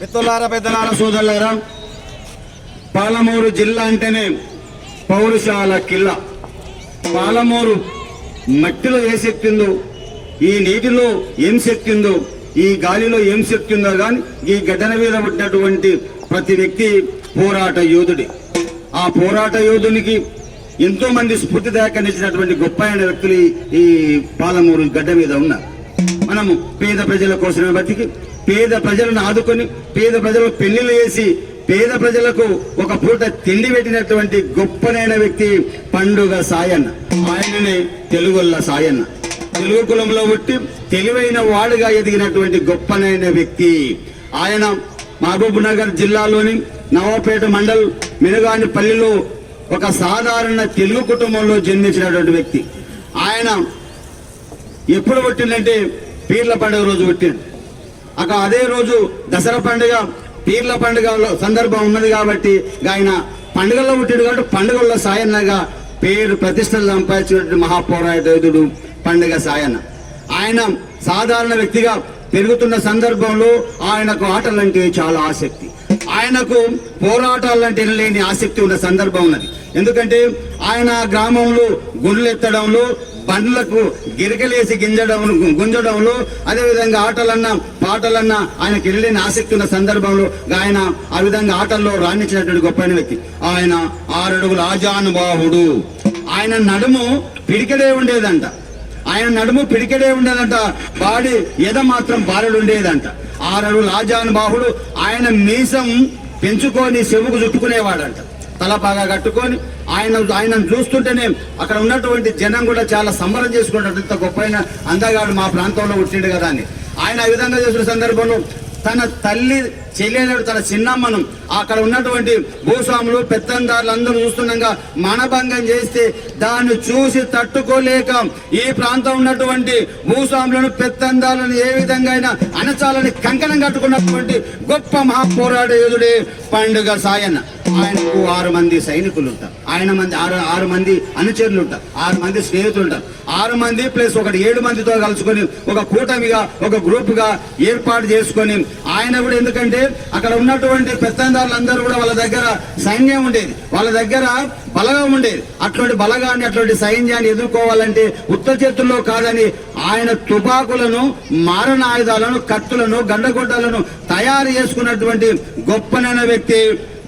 మిత్రులారా పెద్దలారా సోదరులారా పాలమూరు జిల్లా అంటేనే పౌరుషాల కిల్ల. పాలమూరు మట్టిలో ఏ శక్తి ఉందో ఈ నీటిలో ఏం శక్తి ఉందో ఈ గాలిలో ఏం శక్తి ఉందో కానీ ఈ గడ్డన మీద పుట్టినటువంటి ప్రతి వ్యక్తి పోరాట యోధుడి. ఆ పోరాట యోధునికి ఎంతో మంది స్ఫూర్తిదాయకనిచ్చినటువంటి గొప్ప అయిన వ్యక్తులు ఈ- ఈ పాలమూరు గడ్డ మీద ఉన్నారు. మనము పేద ప్రజల కోసమే బతికి పేద ప్రజలను ఆదుకొని పేద ప్రజలకు పెళ్ళిళ్ళు చేసి పేద ప్రజలకు ఒక పూట తిండి పెట్టినటువంటి గొప్పనైన వ్యక్తి పండుగ సాయన్న. ఆయననే తెలుగుల్ల సాయన్న. తెలుగు కులంలో పుట్టి తెలివైన వాడుగా ఎదిగినటువంటి గొప్పనైన వ్యక్తి. ఆయన మహబూబ్ నగర్ జిల్లాలోని నవాపేట మండల్ మినగాని పల్లిలో ఒక సాధారణ తెలుగు కుటుంబంలో జన్మించినటువంటి వ్యక్తి. ఆయన ఎప్పుడు పుట్టిందంటే పీర్ల పండుగ రోజు పుట్టిండు. అక్కడ అదే రోజు దసరా పండుగ పీర్ల పండుగ సందర్భం ఉన్నది కాబట్టి ఆయన పండుగల్లో పుట్టిండు కాబట్టి పండుగల్లో సాయన్నగా పేరు ప్రతిష్టలు సంపాదించినటువంటి మహాపోరాయుధుడు పండుగ సాయన్న. ఆయన సాధారణ వ్యక్తిగా పెరుగుతున్న సందర్భంలో ఆయనకు ఆటలంటే చాలా ఆసక్తి. ఆయనకు పోరాటాలంటే లేని ఆసక్తి ఉన్న సందర్భం ఉన్నది. ఎందుకంటే ఆయన గ్రామంలో గుండ్లు ఎత్తడంలో పండ్లకు గిరికలేసి గింజడం గుంజడంలో అదేవిధంగా ఆటలన్నా పాటలన్నా ఆయనకి వెళ్ళలేని ఆసక్తి ఉన్న సందర్భంలో ఆయన ఆ విధంగా ఆటల్లో రాణించినటువంటి గొప్ప వ్యక్తి. ఆయన ఆరడుగుల ఆజానుబాహుడు. ఆయన నడుము పిడికెడే ఉండేదంట. ఆయన నడుము పిడికెడే ఉండేదంట. బాడి ఎద మాత్రం బాలుడు ఉండేదంట. ఆరడు లాజానుబాహుడు ఆయన మీసం పెంచుకొని చెవుకు చుట్టుకునేవాడంట. తల బాగా కట్టుకొని ఆయన ఆయన చూస్తుంటేనే అక్కడ ఉన్నటువంటి జనం కూడా చాలా సంబరం చేసుకుంటారు. ఇంత గొప్ప అందగాడు మా ప్రాంతంలో పుట్టిండు కదా అని. ఆయన ఆ విధంగా చేసిన సందర్భంలో తన తల్లి చెల్లెలు తన చిన్నమ్మను. అక్కడ ఉన్నటువంటి భూస్వాములు పెత్తందారులు అందరూ చూస్తుండగా మానభంగం చేస్తే దాన్ని చూసి తట్టుకోలేక ఈ ప్రాంతం ఉన్నటువంటి భూస్వాములను పెత్తందారులను ఏ విధంగా అయినా అనచాలని కంకణం కట్టుకున్నటువంటి గొప్ప మహాపోరాట యోధుడే పండుగ సాయన్న. ఆయనకు ఆరు మంది సైనికులు ఉంటారు ఆయన మంది ఆరు ఆరు మంది అనుచరులు ఉంటారు ఆరు మంది స్నేహితులు ఉంటారు ఆరు మంది ప్లస్ ఒకటి ఏడు మందితో కలుసుకొని ఒక కూటమిగా ఒక గ్రూప్గా ఏర్పాటు చేసుకొని ఆయన కూడా ఎందుకంటే అక్కడ ఉన్నటువంటి పెత్తందారులందరూ కూడా వాళ్ళ దగ్గర సైన్యం ఉండేది. వాళ్ళ దగ్గర బలగం ఉండేది. అటువంటి బలగాన్ని అటువంటి సైన్యాన్ని ఎదుర్కోవాలంటే ఉత్త చేతుల్లో కాదని ఆయన తుపాకులను మారణ ఆయుధాలను కత్తులను గండగొడ్డలను తయారు చేసుకున్నటువంటి గొప్పనైన వ్యక్తి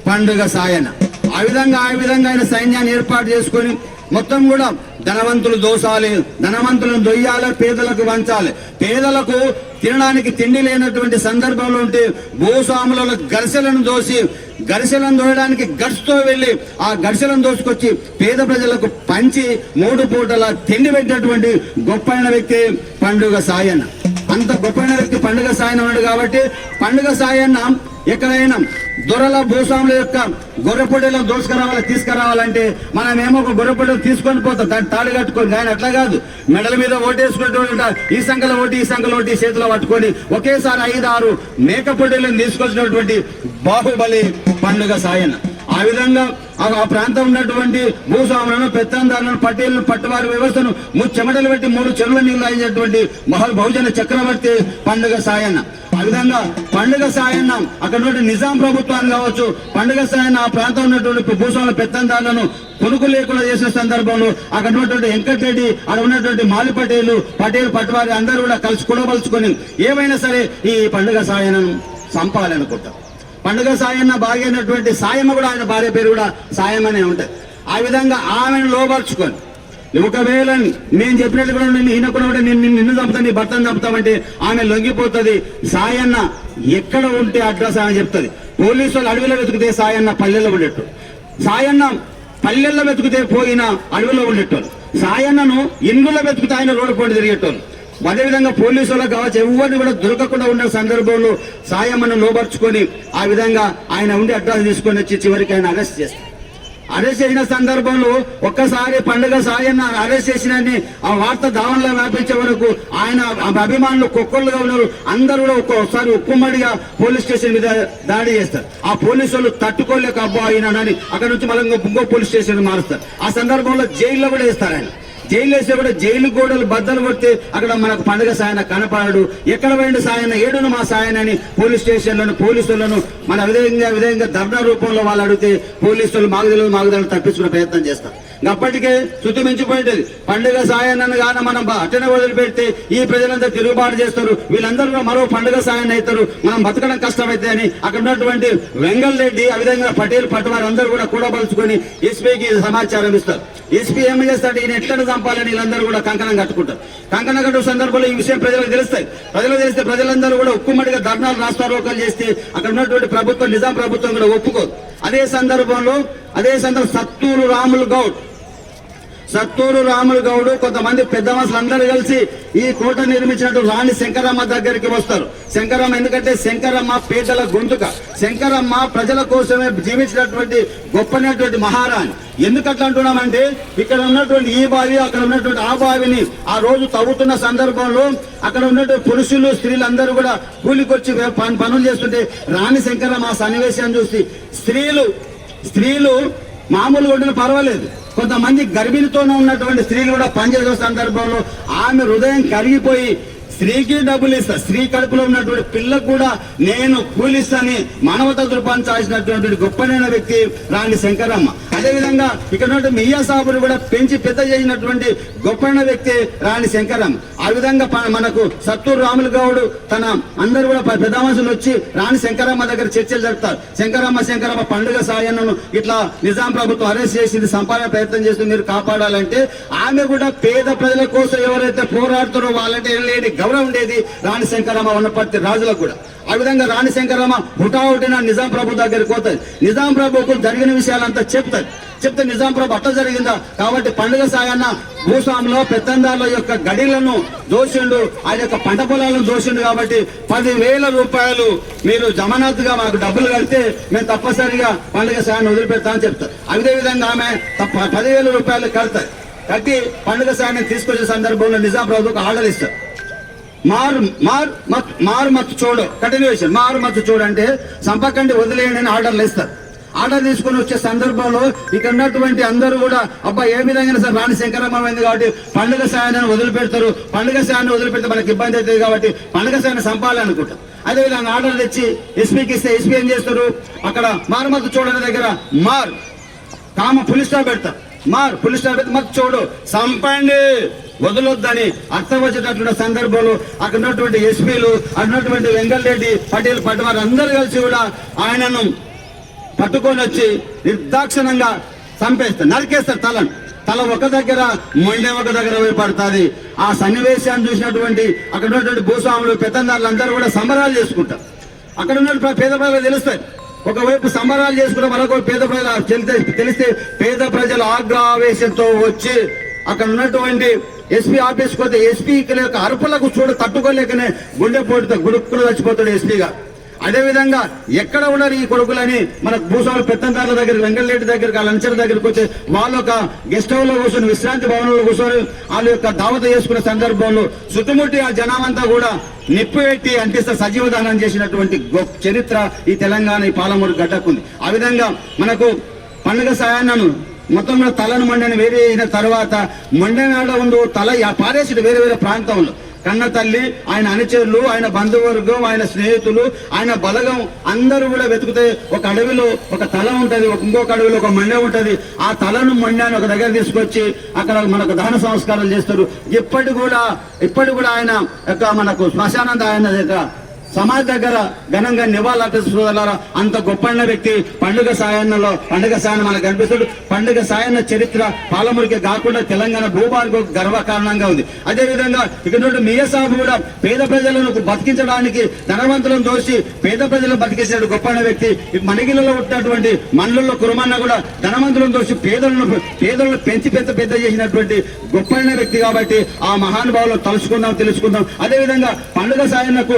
పండుగ సాయన. ఆ విధంగా ఆ విధంగా ఆయన సైన్యాన్ని ఏర్పాటు చేసుకొని మొత్తం కూడా ధనవంతులు దోసాలి ధనవంతులను దొయ్యాలి పేదలకు వంచాలి. పేదలకు తినడానికి తిండి లేనటువంటి సందర్భంలో ఉంటే భూస్వాముల గరిసెలను దోసి గరిసెలను దోయడానికి గడ్స్తో వెళ్ళి ఆ గరిసెలను దోసుకొచ్చి పేద ప్రజలకు పంచి మూడు పూటల తిండి పెట్టినటువంటి గొప్పైన వ్యక్తి పండుగ సాయన్న. అంత గొప్పైన వ్యక్తి పండుగ సాయన ఉన్నాడు కాబట్టి పండుగ సాయన్న ఎక్కడైనా దొరల భూస్వాముల యొక్క గొర్రెపొడిలో దోసుకురావాలి తీసుకురావాలంటే మనమేమో ఒక గొర్రెపొడిలో తీసుకొని పోతాం దాన్ని తాళి కట్టుకొని. ఆయన అట్లా కాదు. మెడల మీద ఓటేసుకుంటూ ఈ సంఖ్యలో ఓటు ఈ సంఖ్యలో ఓటు చేతిలో పట్టుకొని ఒకేసారి ఐదు ఆరు మేకపొడిలను తీసుకొచ్చినటువంటి బాహుబలి పండుగ సాయన. ఆ విధంగా ఆ ఆ ప్రాంతం ఉన్నటువంటి భూస్వాములను పెత్తందారులను పట్టేళ్ళను పట్టువారి వ్యవస్థను మూడు చెమటలు పెట్టి మూడు చెరువుల నీళ్ళు అయినటువంటి మహా బహుజన చక్రవర్తి పండుగ సాయన్న. ఆ విధంగా పండుగ సాయన్న అక్కడ నిజాం ప్రభుత్వాన్ని కావచ్చు పండుగ సాయన్న ఆ ప్రాంతం ఉన్నటువంటి భూస్వాముల పెత్తందారులను కొనుక్కు లేకుండా చేసిన సందర్భంలో అక్కడ ఉన్నటువంటి వెంకటరెడ్డి అక్కడ ఉన్నటువంటి మాలి పటేలు పటేల్ పట్టువారి అందరూ కూడా కలిసి కుడబలుచుకొని ఏమైనా సరే ఈ పండుగ సాయనను చంపాలనుకుంటారు పండుగ సాయన్న బాగైనటువంటి సాయమ్మ కూడా ఆయన భార్య పేరు కూడా సాయమ్మనే ఉంటుంది. ఆ విధంగా ఆమెను లోపరుచుకొని ఒకవేళ నేను చెప్పినట్టు కూడా నేను ఈయనకుండా కూడా నేను నిన్ను చంపుతా నీ భర్తను చంపుతామంటే ఆమె లొంగిపోతుంది. సాయన్న ఎక్కడ ఉంటే అడ్రస్ ఆమె చెప్తుంది. పోలీసు వాళ్ళు అడవిలో వెతికితే సాయన్న పల్లెల్లో ఉండేట్టు. సాయన్న పల్లెల్లో వెతికితే పోయిన అడవిలో ఉండేటోళ్ళు. సాయన్నను ఇండ్లలో వెతికితే ఆయన రోడ్డు పోటీ తిరిగేటోళ్ళు. అదేవిధంగా పోలీసు వాళ్ళకి కావచ్చు ఎవరిని కూడా దొరకకుండా ఉన్న సందర్భంలో సాయమ్మను లోపరుచుకొని ఆ విధంగా ఆయన ఉండి అడ్రస్ తీసుకొని వచ్చి చివరికి ఆయన అరెస్ట్ చేస్తారు. అరెస్ట్ చేసిన సందర్భంలో ఒక్కసారి పండుగ సాయన్న అరెస్ట్ చేసిన ఆ వార్త దావన్లో వ్యాపించే వరకు ఆయన ఆ అభిమానులు కుక్కలుగా ఉన్నారు. అందరూ కూడా ఒక్కోసారి ఉక్కుమ్మడిగా పోలీస్ స్టేషన్ మీద దాడి చేస్తారు. ఆ పోలీసు వాళ్ళు తట్టుకోలేక అబ్బా అయినాడని అక్కడ నుంచి మళ్ళీ ఇంకో పోలీస్ స్టేషన్ మారుస్తారు. ఆ సందర్భంలో జైల్లో కూడా వేస్తారు ఆయన. జైలు వేస్తే కూడా జైలు గోడలు బద్దలు కొడితే అక్కడ మనకు పండుగ సాయన కనపడడు. ఎక్కడ పోయిన సాయన? ఏడును మా సాయన అని పోలీస్ స్టేషన్లను పోలీసులను మన విధంగా విధంగా ధర్నా రూపంలో వాళ్ళు అడిగితే పోలీసులు మాగుదలు మాగుదలు తప్పించుకునే ప్రయత్నం చేస్తాం. అప్పటికే శృతి పండుగ సాయాన్ని గాన మనం బ- అట్టనే వదిలిపెడితే ఈ ప్రజలంతా తిరుగుబాటు చేస్తారు. వీళ్ళందరూ మరో పండుగ సాయన అవుతారు. మనం బతకడం కష్టమైతే అని అక్కడ ఉన్నటువంటి వెంగల్ రెడ్డి ఆ విధంగా పటేల్ పట్టువారు అందరూ కూడా కూడబలుచుకొని ఎస్పీకి సమాచారం ఇస్తారు. ఎస్పీ ఏం చేస్తాడు? ఈయన ఎట్లా చంపాలని వీళ్ళందరూ కూడా కంకణం కట్టుకుంటారు. కంకణం కట్టు సందర్భంలో ఈ విషయం ప్రజలకు తెలుస్తాయి. ప్రజలకు తెలిస్తే ప్రజలందరూ కూడా ఉక్కుమ్మడిగా ధర్నాలు రాష్ట్రారోకాలు చేస్తే అక్కడ ఉన్నటువంటి ప్రభుత్వం నిజాం ప్రభుత్వం కూడా ఒప్పుకోదు. అదే సందర్భంలో అదే సందర్భం సత్తూరు రాములు గౌడ్ సత్తూరు రాములు గౌడు కొంతమంది పెద్ద మనుషులు కలిసి ఈ కోట నిర్మించినట్టు రాణి శంకరమ్మ దగ్గరికి వస్తారు. శంకరమ్మ ఎందుకంటే శంకరమ్మ పేదల గొంతుక. శంకరమ్మ ప్రజల కోసమే జీవించినటువంటి గొప్పనటువంటి మహారాణి. ఎందుకట్లా అంటున్నామంటే ఇక్కడ ఉన్నటువంటి ఈ బావి అక్కడ ఉన్నటువంటి ఆ బావిని ఆ రోజు తవ్వుతున్న సందర్భంలో అక్కడ ఉన్నటువంటి పురుషులు స్త్రీలు అందరూ కూడా కూలికొచ్చి పనులు చేస్తుంటే రాణి శంకరమ్మ సన్నివేశాన్ని చూసి స్త్రీలు స్త్రీలు మామూలుగా ఉండిన పర్వాలేదు. కొంతమంది గర్భిణితోనే ఉన్నటువంటి స్త్రీలు కూడా పనిచేసే సందర్భంలో ఆమె హృదయం కరిగిపోయి స్త్రీకి డబ్బులు ఇస్తా స్త్రీ కడుపులో ఉన్నటువంటి పిల్లకు కూడా నేను కూలిస్తాని మానవత దృపాంచాల్సినటువంటి గొప్పనైన వ్యక్తి రాణి శంకరమ్మ. అదేవిధంగా ఇక్కడ ఉన్నటువంటి మియా సాబును కూడా పెంచి పెద్ద చేసినటువంటి గొప్పైన వ్యక్తి రాణి శంకరమ్మ ఆ విధంగా మనకు సత్తూరు రాములు గౌడు తన అందరు కూడా పెద్ద మనుషులు వచ్చి రాణి శంకరమ్మ దగ్గర చర్చలు జరుపుతారు. శంకరమ్మ శంకరమ్మ పండుగ సాయన్నను ఇట్లా నిజాం ప్రభుత్వం అరెస్ట్ చేసింది సంపాదన ప్రయత్నం చేస్తుంది మీరు కాపాడాలంటే ఆమె కూడా పేద ప్రజల కోసం ఎవరైతే పోరాడుతారో వాళ్ళంటే లేని గౌరవం ఉండేది రాణి శంకరమ్మ ఉన్నప్పటి రాజులకు కూడా. ఆ విధంగా రాణి శంకరమ్మ హుటాహుటిన నిజాం ప్రభు దగ్గరికి పోతుంది. నిజాం ప్రభుకు జరిగిన విషయాలంతా చెప్తారు చెప్తే నిజాం ప్రభు అట్లా జరిగిందా? కాబట్టి పండుగ సాయన్న భూస్వాములో పెత్తందారుల యొక్క గడిలను దోషిండు. ఆయన యొక్క పంట పొలాలను దోషిండు కాబట్టి పదివేల రూపాయలు మీరు జమానత్గా మాకు డబ్బులు కడితే మేము తప్పనిసరిగా పండుగ సాయాన్ని వదిలిపెడతామని చెప్తారు. అదే విధంగా ఆమె తప్ప పదివేల రూపాయలు కడతారు కట్టి పండుగ సాయాన్ని తీసుకొచ్చే సందర్భంలో నిజాం ప్రభుకు ఆర్డర్ ఇస్తారు. మారు మారు మత్ మారు మత్తు చూడు. కంటిన్యూషన్ మారు మత్తు చూడు అంటే సంపకండి వదిలేయండి అని ఆర్డర్లు ఇస్తారు. ఆర్డర్ తీసుకొని వచ్చే సందర్భంలో ఇక్కడ ఉన్నటువంటి అందరూ కూడా అబ్బా ఏ విధంగా సార్ రాణి శంకరమ్మ కాబట్టి పండుగ సాయాన్ని వదిలిపెడతారు. పండుగ సాయాన్ని వదిలిపెడితే మనకి ఇబ్బంది అవుతుంది కాబట్టి పండుగ సాయాన్ని సంపాలనుకుంటాం అదేవిధంగా ఆర్డర్ తెచ్చి ఎస్పీకి ఇస్తే ఎస్పీ ఏం చేస్తారు? అక్కడ మారుమత్తు చూడని దగ్గర మార్. కామ పులి స్టాప్ పెడతారు. మార్. పులి స్టాప్ పెడితే మత్తు చూడు. సంపండి. వదలొద్దని అర్థం వచ్చేటటువంటి సందర్భంలో అక్కడ ఉన్నటువంటి ఎస్పీలు అన్నటువంటి ఉన్నటువంటి వెంకటరెడ్డి పటేల్ పట్టువారు అందరూ కలిసి కూడా ఆయనను పట్టుకొని వచ్చి నిర్దాక్షణంగా చంపేస్తారు నరికేస్తారు తలను. తల ఒక దగ్గర మొండె ఒక దగ్గర పోయి పడుతుంది. ఆ సన్నివేశాన్ని చూసినటువంటి అక్కడ ఉన్నటువంటి భూస్వాములు పెత్తందారులు అందరూ కూడా సంబరాలు చేసుకుంటారు. అక్కడ ఉన్న ప్ర- పేద ప్రజలు తెలుస్తాయి. ఒకవైపు సంబరాలు చేసుకుంటే మరొక పేద ప్రజలు తెలిస్తే తెలిస్తే పేద ప్రజలు ఆగ్రహావేశంతో వచ్చి అక్కడ ఉన్నటువంటి ఎస్పీ ఆఫీస్ పోతే ఎస్పీ యొక్క అరుపులకు చూడ తట్టుకోలేకనే గుండెపోటుతో గుడుక్కులు చచ్చిపోతాడు ఎస్పీగా అదే విధంగా ఎక్కడ ఉన్నారు ఈ కొడుకులని? మన భూస్వామి పెత్తందారుల దగ్గర వెంకటరెడ్డి దగ్గరికి లంచర్ అంచర దగ్గరికి వచ్చి వాళ్ళు ఒక గెస్ట్ హౌస్లో కూర్చొని విశ్రాంతి భవనంలో కూర్చొని వాళ్ళ యొక్క దావత చేసుకునే సందర్భంలో చుట్టుముట్టి ఆ జనామంతా కూడా నిప్పు పెట్టి అంటిస్తే సజీవ దానం చేసినటువంటి గొప్ప చరిత్ర ఈ తెలంగాణ ఈ పాలమూరు గడ్డకుంది. ఆ విధంగా మనకు పండుగ సాయాన్నను మొత్తం తలను మండని వేరే అయిన తర్వాత మండనాడ ఉండు తల పారేసిడు వేరే వేరే ప్రాంతంలో. కన్న తల్లి ఆయన అనుచరులు ఆయన బంధువర్గం ఆయన స్నేహితులు ఆయన బలగం అందరూ కూడా వెతికితే ఒక అడవిలో ఒక తల ఉంటుంది ఒక ఇంకొక అడవిలో ఒక మండె ఉంటుంది. ఆ తలను మండాన్ని ఒక దగ్గర తీసుకొచ్చి అక్కడ మనకు దహన సంస్కారాలు చేస్తారు. ఇప్పటి కూడా ఇప్పటి కూడా ఆయన యొక్క మనకు శ్మశానంద ఆయన యొక్క సమాజ్ దగ్గర ఘనంగా నివాళులర్పిస్తున్నారా అంత గొప్పన్న వ్యక్తి పండుగ సాయన్నలో పండుగ సాయన్న మనకు కనిపిస్తుంది పండుగ సాయన్న చరిత్ర పాలమురికి కాకుండా తెలంగాణ భూభానికి గర్వ కారణంగా ఉంది. అదే విధంగా ఇక్కడ నుండి మియా కూడా పేద ప్రజలను బతికించడానికి ధనవంతులను దోసి పేద ప్రజలను బతికించిన గొప్పన్న వ్యక్తి. మణిగిలలో ఉన్నటువంటి మండలంలో కురమన్న కూడా ధనవంతులను దోసి పేదలను పేదలను పెంచి పెద్ద పెద్ద చేసినటువంటి గొప్పైన వ్యక్తి కాబట్టి ఆ మహానుభావులు తలుచుకుందాం తెలుసుకుందాం. అదే విధంగా పండుగ సాయన్నకు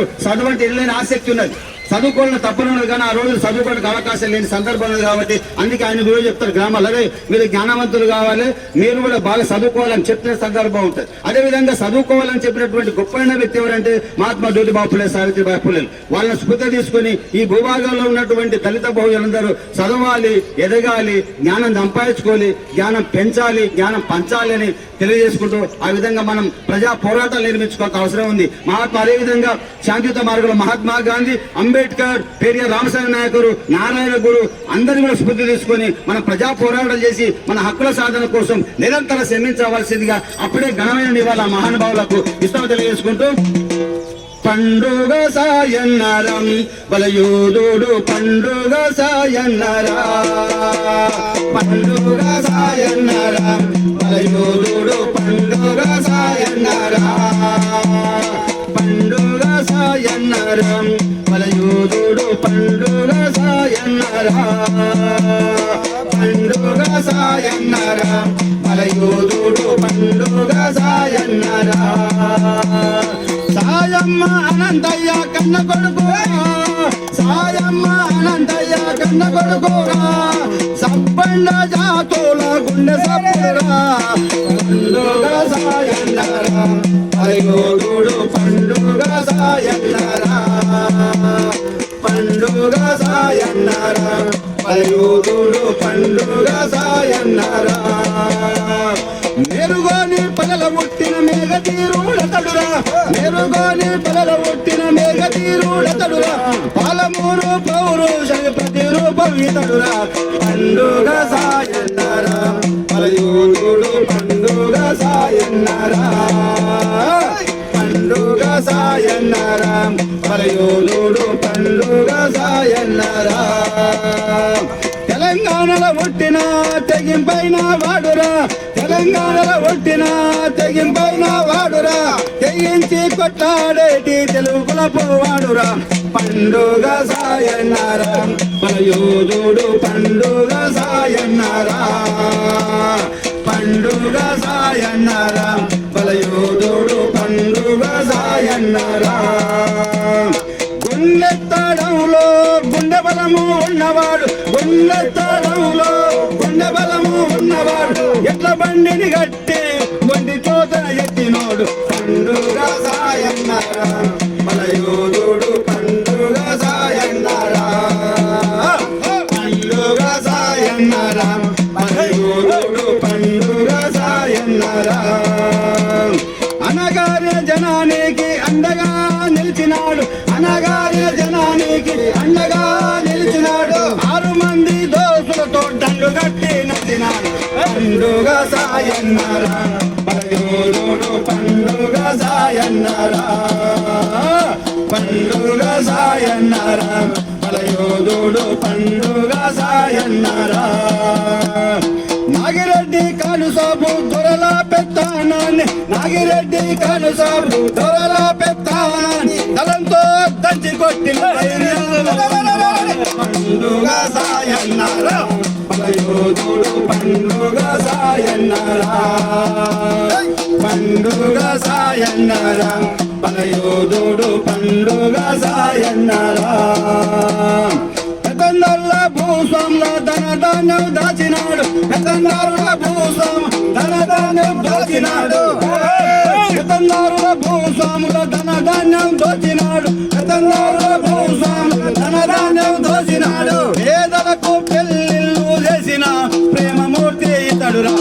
చదవంటి ఆసక్తి ఉన్నది చదువుకోవాలని తప్పనున్నది కానీ ఆ రోజు చదువుకోవడానికి అవకాశం లేని సందర్భం ఉన్నది కాబట్టి అందుకే ఆయన గురువు చెప్తారు గ్రామాలు. అదే మీరు జ్ఞానవంతులు కావాలి మీరు కూడా బాగా చదువుకోవాలని చెప్పిన సందర్భం ఉంటుంది. అదే విధంగా చదువుకోవాలని చెప్పినటువంటి గొప్పైన వ్యక్తి ఎవరంటే మహాత్మా జ్యోతిబాబు బాపులే సావిత్రిబాయి ఫులే. వాళ్ళని స్ఫూర్తి తీసుకొని ఈ భూభాగంలో ఉన్నటువంటి దళిత బహుజనులందరూ చదవాలి ఎదగాలి జ్ఞానం సంపాదించుకోవాలి జ్ఞానం పెంచాలి జ్ఞానం పంచాలి అని తెలియజేసుకుంటూ ఆ విధంగా మనం ప్రజా పోరాటాలు నిర్మించుకోవాల్సిన అవసరం ఉంది. మహాత్మా అదే విధంగా శాంతియుత మార్గంలో మహాత్మా గాంధీ అంబేద్కర్ పేరియర్ రామస్వామి నాయకుడు నారాయణ గురు అందరినీ కూడా స్ఫూర్తి తీసుకొని మనం ప్రజా పోరాటాలు చేసి మన హక్కుల సాధన కోసం నిరంతరం శ్రమించవలసిందిగా అప్పుడే ఘనమైన నివాళ మహానుభావులకు ఇష్టం తెలియజేసుకుంటూ పండుగ సాయన్నరం బలయోధుడు పండుగ సాయన్నరా పండుగ సాయన్న అనంతయ్య కన్న కొడుకు సాయమ్మ అనంతయ్య కన్న కొడుకురా సబ్బండ జాతుల గుండె సప్పురా పండుగ సాయన్నరా అయ్యోడు పండుగ సాయన్నారా పండుగ సాయన్నరా అయ్యోడు పండుగ సాయన్నారా మెరుగోని పగల ముట్టిన మేఘ తీరుడతడురా మెరుగోని పగల పాలమూరు పౌరుష ప్రతిరూపం ఇతడురా పండుగ సాయన్నరా. పలయూరుడు పండుగ సాయన్నరా. పండుగ సాయన్నరా. పలయూరుడు పండుగ సాయన్నరా. తెలంగాణలో పుట్టిన తెగింపైన వాడురా. తెలంగాణలో పుట్టిన తెగింపైన వాడురా. తెగించి కొట్లాడేటి తెలుగుల పోవాడురా. పండుగ సాయన్నారా. మన యోధుడు పండుగ సాయన్నారా. పండుగ సాయన్నారా. మన యోధుడు పండుగ సాయన్నారా. గుండెత్తడంలో గుండె బలము ఉన్నవాడు. గుండెత్తడంలో గుండె బలం ఉన్నవాడు బండిని గట్టి మొండి తోతన ఎత్తినోడు. పండుగ సాయన్నారా పండుగ సాయన్నారా. పరయోధుడు పండుగ సాయన్నారా. పండుగ సాయన్నారా. పరయోధుడు పండుగ సాయన్నారా. నాగిరెడ్డి కలుసాబు దొరల పెత్తానాన్ని నాగిరెడ్డి కలుసాబు దొరల పలయోధుడు పండుగ సాయన్నారా. పండుగ సాయన్నారా. పలయోధుడు పండుగ సాయన్నారా. పెద్దల భూస్వాముల ధన ధాన్యం దాచినాడు. పెద్దల భూస్వాము ధన ధాన్యం దాచినాడు. పెద్దల భూస్వాముల ధన ధాన్యం దోచినాడు. పెద్దల భూస్వాముల ధన ధాన్యం దోచినాడు. పేదలకు పెళ్ళిళ్ళు చేసిన ప్రేమమూర్తి ఇతడురా.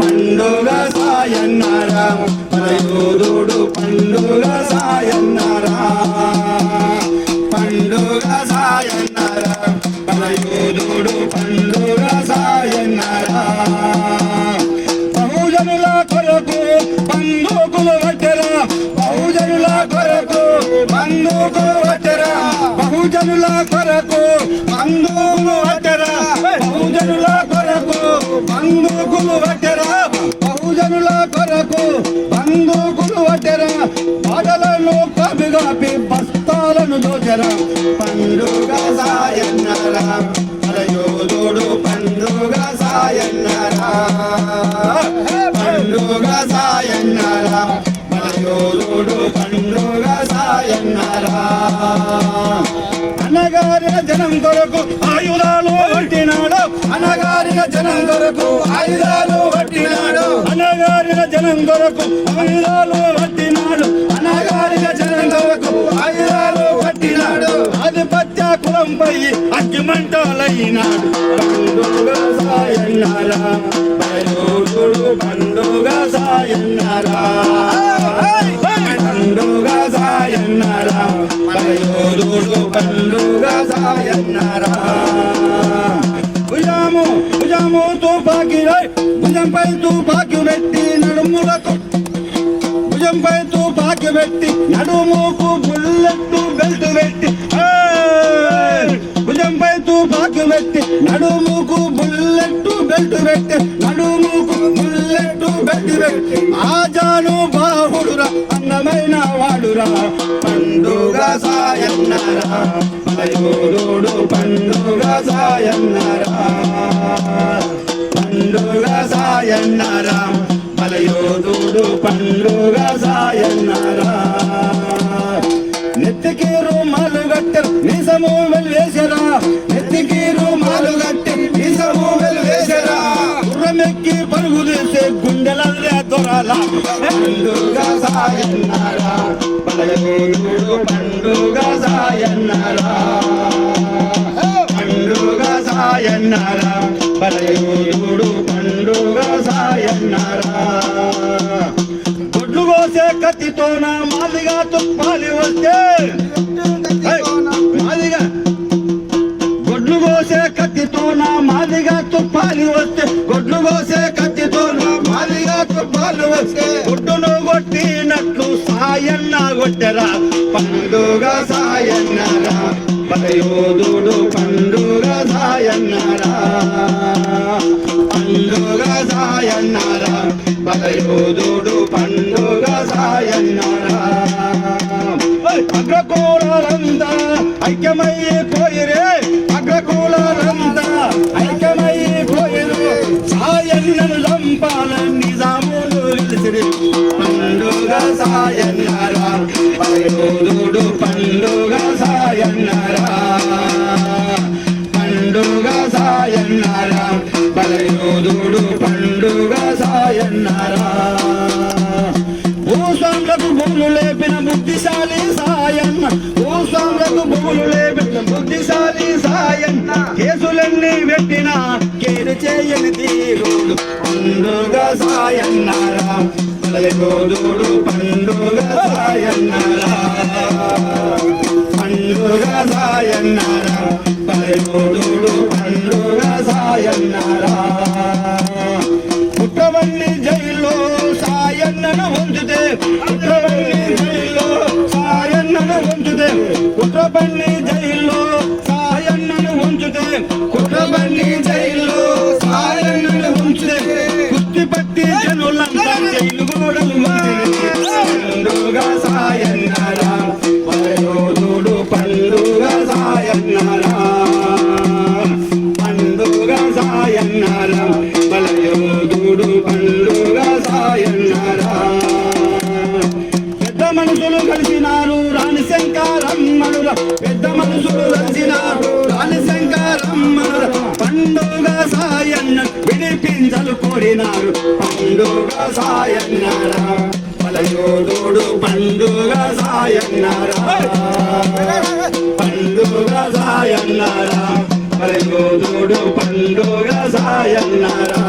పండుగ సాయన్నారా? పరయోధుడు పండుగ సాయన్నారా? పండుగ సాయన్నారా? పరయోధుడు పండుగ బంధుకులు బహుజనుల కొరకు బంధువులు వట్టెరా బహుజనుల కొరకు బంధువులు వట్టెరా బహుజనుల కొరకు బంధువులు వట్టెరా బాటలను కవిగాపి బస్తాలను దోచరా. పండుగ సాయన్నరా. పరయోధుడు పండుగ సాయన్నరా. పండుగ సాయన్నరా. కన్నూరుడు పండుగ సాయన్నరా. అనగారిన జనం కొరకు ఆయుధాలు పట్టినాడు. అనగారిన జనం కొరకు ఆయుధాలు పట్టినాడు. అనగారిన జనం కొరకు ఆయుధాలు కులంపై అగ్గిమంటలైనాడు పండుగ సాయన్నారా? బయలుడు పండుగ సాయన్నారా? పండుగ సాయన్నారా? బయలుడు పండుగ సాయన్నారా? భుజాము భుజాము తుపాకి భుజంపై తుపాకి పెట్టి నడుములకు. భుజంపై తుపాకి పెట్టి నడుముకు బుల్లెట్టు బెల్ట్ పెట్టి పెట్టి నడుముకు బుల్లెట్ బెల్ట్ పెట్టి నడుముకు బుల్లెట్ బెల్ట్ పెట్టి ఆజాను బాహుడురా అన్నమైన వాడురా. పండుగ సాయన్నారా మలయోడు పండుగ సాయన్నారా. పండుగ సాయన్నారా మలయోదుడు పండుగ సాయన్నారా. నెత్తికి రూమాలు గట్టరు నిజము వెలివేసరా. నెత్తికి రూమాలు గట్టి నిజము వెలివేసరా. గుర్రమెక్కి పరుగు తీసే గుండెలల్లే దొరాల. పండుగ సాయన్నారా మలయోదుడు పండుగ సాయన్నారా. పండుగ సాయన్నారా బలయోడు పండుగ సాయన్నారా. గుడ్లు కోసే కత్తితోన మాదిగా తుప్పాలి వస్తే. ఏయ్, మాదిగా. గొడ్లు కోసే కత్తితోన మాదిగా తుప్పాలి వస్తే. గొడ్లు కోసే కత్తితోన మాదిగా తుప్పాలు వస్తే. గుడ్డును కొట్టినట్లు సాయన్న కొట్టరా. పండుగ సాయన్నరా. పదయోధుడు పండుగ సాయన్నరా. పండుగ సాయన్నరా. పదయోధుడు పండుగ సాయన్నరా. అగ్రకూలంతా ఐక్యమయ్యి పోయిరే అగ్రకూలంతా ఐక్యమయ్యే పోయిరు సాయన్నను చంపాల నిజాములు వెలిసిరి పండుగ సాయన్నారా. పయోధుడు పండుగ సాయన్నారా. పండుగ సాయన్నారా. పలయోధుడు పండుగ సాయన్నారా? భూస్వాములకు భూములు లేపిన బుద్ధిశాలి సాయన్న. భూస్వాములకు భూములు లేపిన బుద్ధిశాలి సాయన్న. కేసులన్నీ పెట్టిన కేరు చేయని తీరుడు పండుగ సాయన్నారా? పలయోధుడు పండుగ సాయన్నారా? పండుగ సాయన్నారా? పలయోధుడు పండుగ సాయన్నారా పుట్టవల్లి పండుగ పెద్ద మనుషులు కలిసినారు రాణి శంకరమ్మనుల పెద్ద మనుషులు కలిసినారు రాణి శంకరమ్మనుల పండుగ సాయన్న విడిపించలు కోరినారు. పండుగ సాయన్నారా. బలయోధుడు పండుగ సాయన్నారా. పండుగ సాయన్నారా. బలయోధుడు పండుగ సాయన్నారా.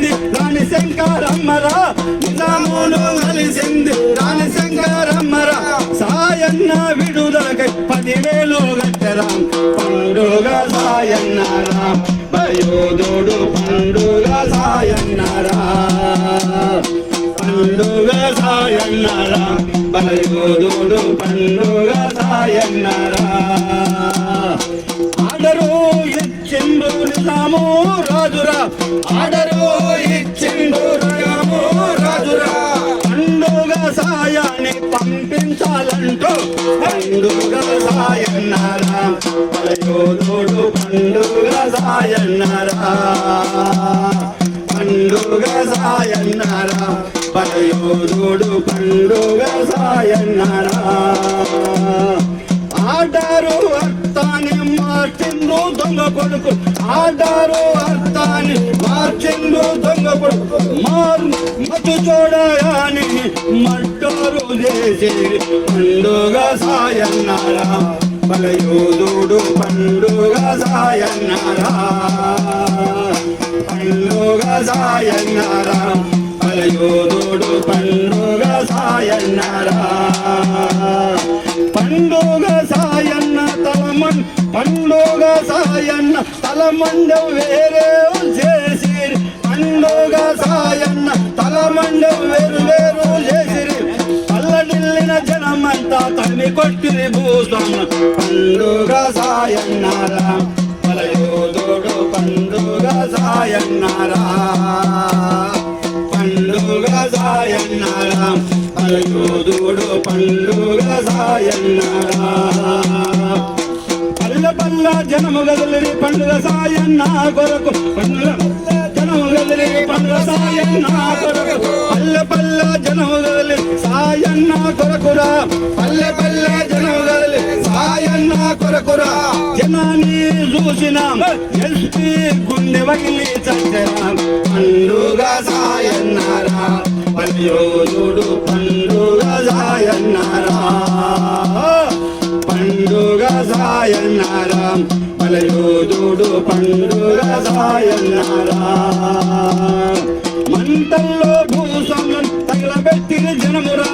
కలిసింది రాణి శంకరమ్మరా నిజామును కలిసింది రాణి శంకరమ్మరా సాయన్న విడుదలకై పదివేలు గట్టరా పండుగ సాయన్నారా భయోధుడు పండుగ సాయన్నారా పండుగ సాయన్నారా భయోధుడు పండుగ సాయన్నారా ఆడరు ఇచ్చిండు నిజాము రాజురా. ఆడరు పండుగ సాయన్నారా పలయోధుడు పండుగ సాయన్నారా పండుగ సాయన్నారా పలయోధుడు పండుగ సాయన్నారా ఆడారు అర్థాన్ని మార్చిండు దొంగ కొడుకు. ఆడారు అర్థాన్ని మార్చిండు దొంగ కొడుకు. మారు మతు చూడయాని మట్టోరు చేసి పండుగ సాయన్నారా. బలయోధుడు పండుగ సాయన్నారా. పండుగ సాయన్నారా. బలయోధుడు పండుగ సాయన్నారా. పండుగ సాయన్న తలమన్ పండుగ సాయన్న తలమండం వేరే చేసి పండుగ సాయన్న తలమండం వేరు వేరు చేసిరి. పల్లడిల్లిన జనమంతా తన్ని కొట్టిరి భూసం పండుగ సాయన్నారా పలయోధుడు పండుగ సాయన్నారా పండుగ సాయన్నారా పలయోధుడు పండుగ సాయన్నారా పల్ల పల్ల జనము గదిలి పండుగ సాయన్న కొరకు. పండుగ జనము గదిలి పండుగ సాయన్న కొరకు. పల్లె పల్ల జనము గదిలి సాయన్న కొరకురా. పల్లె పల్లె జనము గదిలి సాయన్న కొరకురా. జనాన్ని చూసిన. ఎల్పి గుండె వగిలి చచ్చరా పండుగ సాయన్నారా. పల్లెయోధుడు పండుగ సాయన్నారా. పండుగ సాయన్నారా. మలయోధుడు పండుగ సాయన్నారా మంటల్లో భూస్వాములను తగలబెట్టిన జనమురా.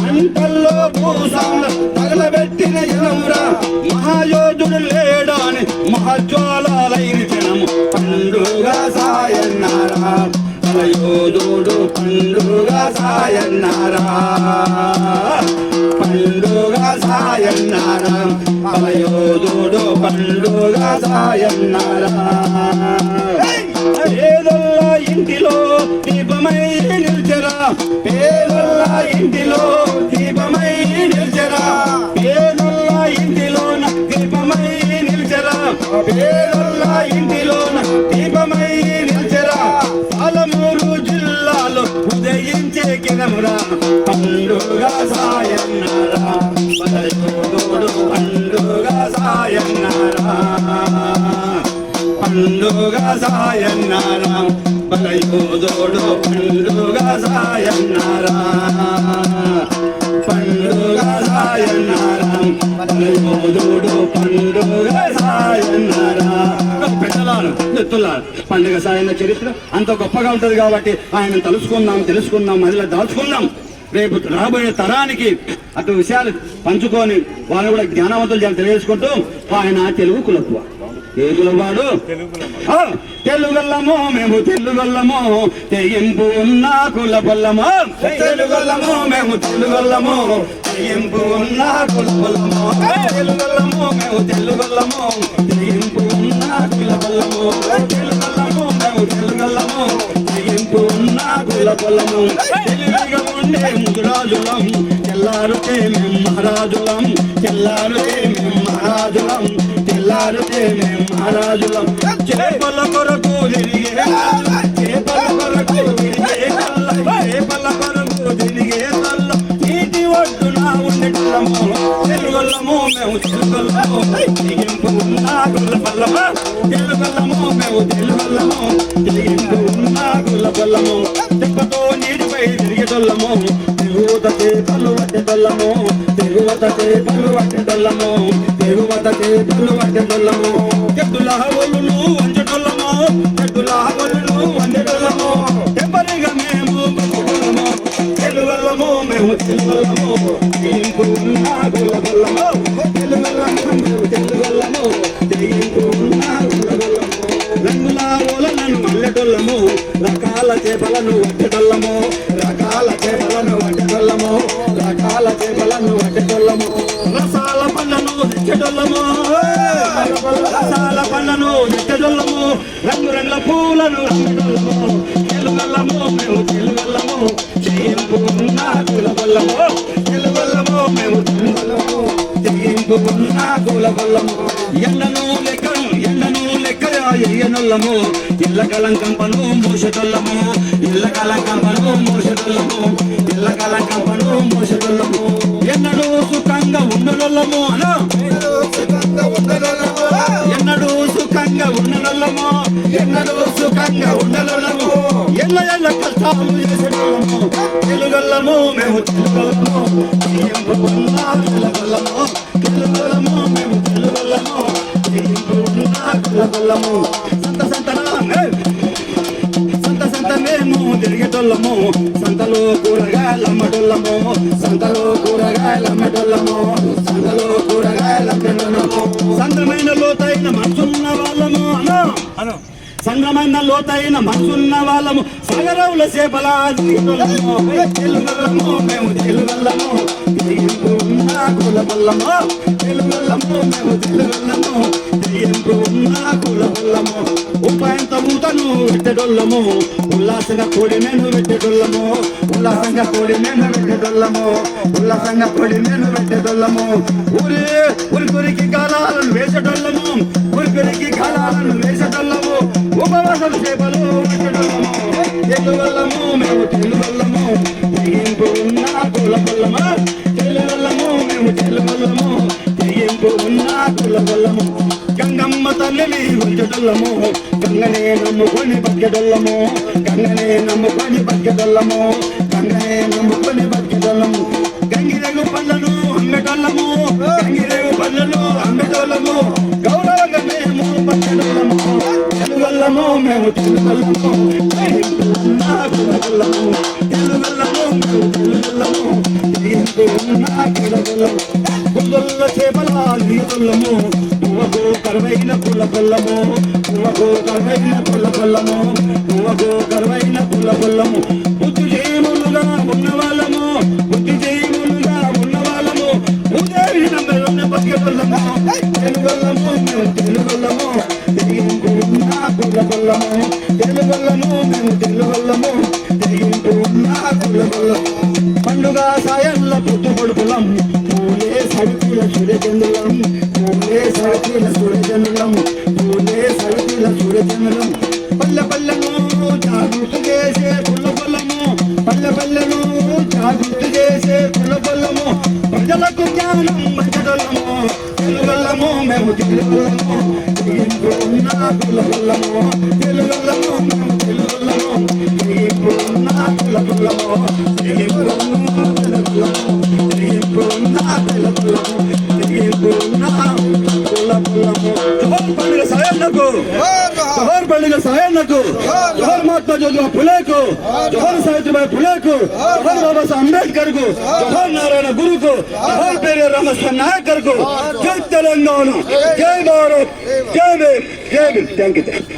మంటల్లో భూస్వాములను తగలబెట్టిన జనమురా. మహాయోధుడు లేడాని మహాజ్వాలైన జనము పండుగ సాయన్నారా మలయోధుడు పండుగ సాయన్నారా. పండుగ సాయన్నారా. పలయోధుడు పండుగ సాయన్నారా. పేదల్ల ఇంటిలో దీపమై నిల్చరా. పేదల్ల ఇంటిలో దీపమై నిల్చరా. పేదల్ల ఇంటిలోన పేదల్ల ఇంటిలోన దీపమై నిల్చరా. పాలమూరు జిల్లాలో ఉదయించే కిరమురా పండుగ సాయన్నారా. పదయోడు పండుగ సాయన్నారా. పండుగ సాయన్నారా. బలయోధోడు పండుగ సాయన్నారా. పండుగ సాయన్నారా. పండుగ సాయన్న చరిత్ర అంత గొప్పగా ఉంటది కాబట్టి ఆయన తలుసుకుందాం తెలుసుకుందాం మదిలో దాచుకుందాం. రేపు రాబోయే తరానికి అటు విషయాలు పంచుకొని వాళ్ళు కూడా జ్ఞానవంతులు తెలియజేసుకుంటూ ఆయన తెలుగు కులత్వ. ఏ కులవాడు? తెలుగల్లమో మేము తెలుగల్లమో తెగింపు ఉన్న కుల పొల్లమో. తెలుగల్లమో మేము తెలుగల్లమో. తెలియంపు ఉన్నా కులబల్లమో తెలుగల్లమో మేము తెలుగల్లమో. తెలియంపు ఉన్నా కులబల్లమో తెలుగల్లమో మేము తెలుగల్లమో. తెలియంపు ఉన్నా కుల తెలివిగా ఉండే ముదురాజులం తెల్లారుతే మేము మహారాజులం. తెల్లారుతే మేము మహారాజులం. తెల్లారుతే మేము మహారాజులం. చేపల కొరకు తిరిగే చేపల కొరకు తిరిగే కళ్ళ చేపల కొరకు తిరిగే తల్ల. ఉండటము తెలుగొల్లము మేము తెలుగొల్లము గుల్ల మేము తెలుగొల్లము తెగింపు ఉన్న గుల్ల పల్లము తెప్పతో నీటిపై తిరిగేటోళ్ళము తెగువత చేపలు పట్టేటోళ్ళము తెగువత చేపలు ఎద్దుల మల్లెటొల్లము రకాల చేపలను వట్టెటొల్లము రకాల చేపలను వట్టెటొల్లము రకాల చేపలను వట్టెటొల్లము రసాల పళ్ళను తెచ్చటొల్లము రసాల పళ్ళను తెచ్చటొల్లము రంగు రంగుల పూలను ఉన్న కులవల్లము ఎండను లెక్కను ఎండను లెక్క ఎయ్యనొల్లము ఇళ్ళ కలంకంపను మూసటొల్లము ఇళ్ళ కలంకంపను మూసటొల్లము ఇళ్ళ కలంకంపను మూసటొల్లము ఎన్నడూ సుఖంగా ఉండనొల్లము అను ఎన్నడూ సుఖంగా ఎన్నడూ సుఖంగా ఉండగలము ఎల్ల ఎల్ల కష్టాలు చేసేటోళ్ళము తెలుగల్లము మేము తెలుగల్లము ఎంపు మేము సంత సంతనా సంత సంత మేము తిరిగేటోళ్ళము సంతలో కూరగాయలు అమ్మటోళ్ళము సంతలో కూరగాయలు అమ్మటోళ్ళము సంతలో కూరగాయలు సంతమైన లోతైన మనసున్న వాళ్ళము అను అను సంగమైన లోతైన మనసున్న వాళ్ళము. సగరవుల సేపలా దిగుటోళ్ళము తెలుగల్లము మేము తెలుగల్లము ఎంపు ఉన్న కులబల్లము. తెలుగల్లము మేము తెలుగల్లము ఉన్న కులబల్లము. ఉపాయంత ఊతను పెట్టడొల్లము ఉల్లాసంగా కోడి మేము పెట్టడొల్లము ఉల్లాసంగా కోడి మేము పెట్టడొల్లము ఉల్లాసంగా కోడి మేము పెట్టడొల్లము ఊరి ఊరి కొరికి కాలాలను వేసడొల్లము ఊరి కొరికి కాలాలను వేసడొల్లము ఉపవాసం చేపలు పెట్టడొల్లము మేము తెలువల్లము తెగింపు ఉన్న కులబొల్లము తెలువల్లము మేము తెలువల్లము తెగింపు ఉన్న కులబొల్లము గంగమ్మ తల్లిని ఉంచడల్లము గంగనే నమ్ముకొని బతికెడల్లము గంగనే నమ్ముకొని బతికెడల్లము గంగనే నమ్ముకొని బతికెడల్లము గంగిరేగు పళ్ళను అమ్మటోళ్ళము గంగిరేగు పళ్ళను అమ్మటోళ్ళము గౌరవంగా మేము బతికెడల్లము మేము తెలుగొల్లము తెలుగున్నా కులగొల్లము చేపల కరువైన పుల్ల పొల్లము పువ్వకు కరువైన పుల్ల పొల్లము పువ్వకు కరువైన పుల్ల పొల్లము బుద్ధి చేయములుగా ఉన్న వాళ్ళము బుద్ధి చేయములుగా ఉన్న వాళ్ళము ఉదయం బతికే బతికెళ్ళము తెలుగు మేము ఉన్న పుల్ల తెలుగొల్లము మేము తెలుగొల్లము తెగింపు ఉన్న పుల్ల పండుగ సాయంల పుట్టు కొడుకులం పూలే సడుకుల సూర్యచంద్రులం పూలే సడుకుల సూర్యచంద్రులం పూలే సడుకుల సూర్యచంద్రులం. పల్లె పల్లెను జాగృతి చేసే పుల్ల పొల్లము పల్లె పల్లెను జాగృతి చేసే పుల్ల పొల్లము ప్రజలకు జ్ఞానం తెలుగల్లము మేము दिग्विजय सायन को जोहर महात्मा ज्योतिबा फुले को जोहर सावित्रीबाई फुले को जोहर बाबा साहब अंबेडकर को जोहर नारायण गुरु को जोहर पेरे रामस्थान नायकर को, जय तेलंगाना, जय भारत, जय भीम जय भीम थैंक यू